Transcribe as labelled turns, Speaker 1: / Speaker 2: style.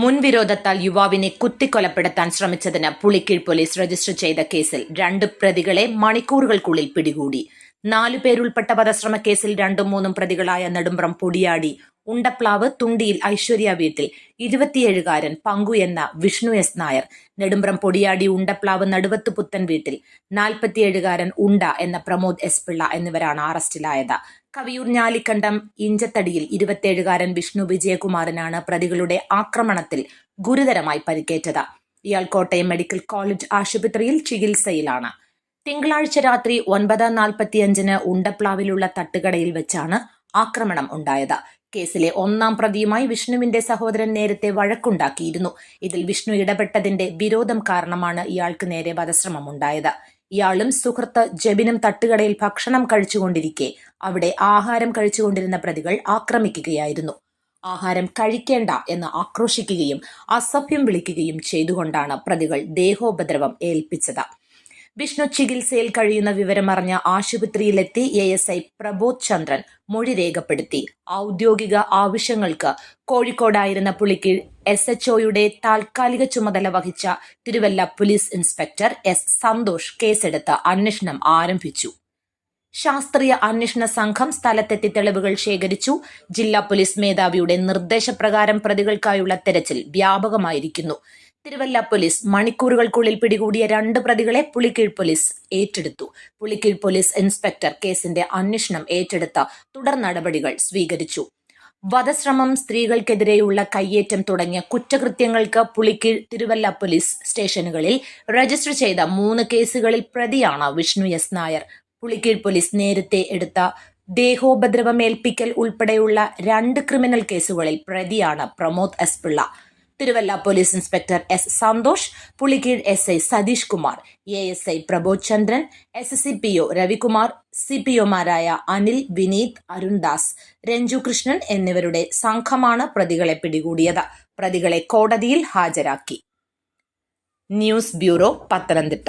Speaker 1: മുൻവിരോധത്താൽ യുവാവിനെ കുത്തിക്കൊലപ്പെടുത്താൻ ശ്രമിച്ചതിന് പുളിക്കീഴ് പോലീസ് രജിസ്റ്റർ ചെയ്ത കേസിൽ രണ്ട് പ്രതികളെ മണിക്കൂറുകൾക്കുള്ളിൽ പിടികൂടി. നാലു പേരുൾപ്പെട്ട വധശ്രമ കേസിൽ രണ്ടും മൂന്നും പ്രതികളായ നെടുമ്പ്രം പൊടിയാടി ഉണ്ടപ്ലാവ് തുണ്ടിയിൽ ഐശ്വര്യ വീട്ടിൽ ഇരുപത്തിയേഴുകാരൻ പങ്കു എന്ന വിഷ്ണു എസ് നായർ നെടുമ്പ്രം പൊടിയാടി ഉണ്ടപ്ലാവ് നടുവത്ത് പുത്തൻ വീട്ടിൽ നാൽപ്പത്തിയേഴുകാരൻ ഉണ്ട എന്ന പ്രമോദ് എസ് പിള്ള എന്നിവരാണ് അറസ്റ്റിലായത്. കവിയൂർ ഞാലിക്കണ്ടം ഇഞ്ചത്തടിയിൽ ഇരുപത്തിയേഴുകാരൻ വിഷ്ണു വിജയകുമാറിനാണ് പ്രതികളുടെ ആക്രമണത്തിൽ ഗുരുതരമായി പരിക്കേറ്റത്. ഇയാൾ കോട്ടയം മെഡിക്കൽ കോളേജ് ആശുപത്രിയിൽ ചികിത്സയിലാണ്. തിങ്കളാഴ്ച രാത്രി ഒൻപത് നാൽപ്പത്തിയഞ്ചിന് ഉണ്ടപ്ലാവിലുള്ള തട്ടുകടയിൽ വെച്ചാണ് ആക്രമണം ഉണ്ടായത്. കേസിലെ ഒന്നാം പ്രതിയുമായി വിഷ്ണുവിന്റെ സഹോദരൻ നേരത്തെ വഴക്കുണ്ടാക്കിയിരുന്നു. ഇതിൽ വിഷ്ണു ഇടപെട്ടതിന്റെ വിരോധം കാരണമാണ് ഇയാൾക്ക് നേരെ വധശ്രമം ഉണ്ടായത്. ഇയാളും സുഹൃത്ത് ജബിനും തട്ടുകടയിൽ ഭക്ഷണം കഴിച്ചുകൊണ്ടിരിക്കെ അവിടെ ആഹാരം കഴിച്ചുകൊണ്ടിരുന്ന പ്രതികൾ ആക്രമിക്കുകയായിരുന്നു. ആഹാരം കഴിക്കേണ്ട എന്ന് ആക്രോശിക്കുകയും അസഭ്യം വിളിക്കുകയും ചെയ്തുകൊണ്ടാണ് പ്രതികൾ ദേഹോപദ്രവം ഏൽപ്പിച്ചത്. വിഷ്ണു ചികിത്സയിൽ കഴിയുന്ന വിവരമറിഞ്ഞ ആശുപത്രിയിലെത്തി A S I Prabodh Chandran മൊഴി രേഖപ്പെടുത്തി. ഔദ്യോഗിക ആവശ്യങ്ങൾക്ക് കോഴിക്കോടായിരുന്ന പുളിക്കീഴ് എസ് എച്ച് ഒയുടെ താൽക്കാലിക ചുമതല വഹിച്ച Thiruvalla police inspector S Santhosh കേസെടുത്ത് അന്വേഷണം ആരംഭിച്ചു. ശാസ്ത്രീയ അന്വേഷണ സംഘം സ്ഥലത്തെത്തി തെളിവുകൾ ശേഖരിച്ചു. ജില്ലാ പോലീസ് മേധാവിയുടെ നിർദ്ദേശപ്രകാരം പ്രതികൾക്കായുള്ള തെരച്ചിൽ വ്യാപകമായിരിക്കുന്നു. തിരുവല്ല പോലീസ് മണിക്കൂറുകൾക്കുള്ളിൽ പിടികൂടിയ രണ്ട് പ്രതികളെ പുളിക്കീഴ് പോലീസ് ഏറ്റെടുത്തു. പുളിക്കീഴ് പോലീസ് ഇൻസ്പെക്ടർ കേസിന്റെ അന്വേഷണം ഏറ്റെടുത്ത തുടർ നടപടികൾ സ്വീകരിച്ചു. വധശ്രമം സ്ത്രീകൾക്കെതിരെയുള്ള കയ്യേറ്റം തുടങ്ങിയ കുറ്റകൃത്യങ്ങൾക്ക് പുളിക്കീഴ് തിരുവല്ല പോലീസ് സ്റ്റേഷനുകളിൽ രജിസ്റ്റർ ചെയ്ത മൂന്ന് കേസുകളിൽ പ്രതിയാണ് വിഷ്ണു എസ് നായർ. പുളിക്കീഴ് പോലീസ് നേരത്തെ എടുത്ത ദേഹോപദ്രവമേൽപ്പിക്കൽ ഉൾപ്പെടെയുള്ള രണ്ട് ക്രിമിനൽ കേസുകളിൽ പ്രതിയാണ് Pramod S Pillai. Thiruvalla police inspector S Santhosh Pulikeezh S I Satheesh Kumar A S I Prabodh Chandran S C P O Ravikumar C P ഒമാരായ Anil Vineeth Arundas Ranju Krishnan എന്നിവരുടെ സംഘമാണ് പ്രതികളെ പിടികൂടിയത്. പ്രതികളെ കോടതിയിൽ ഹാജരാക്കി. News bureau Pathanamthitta.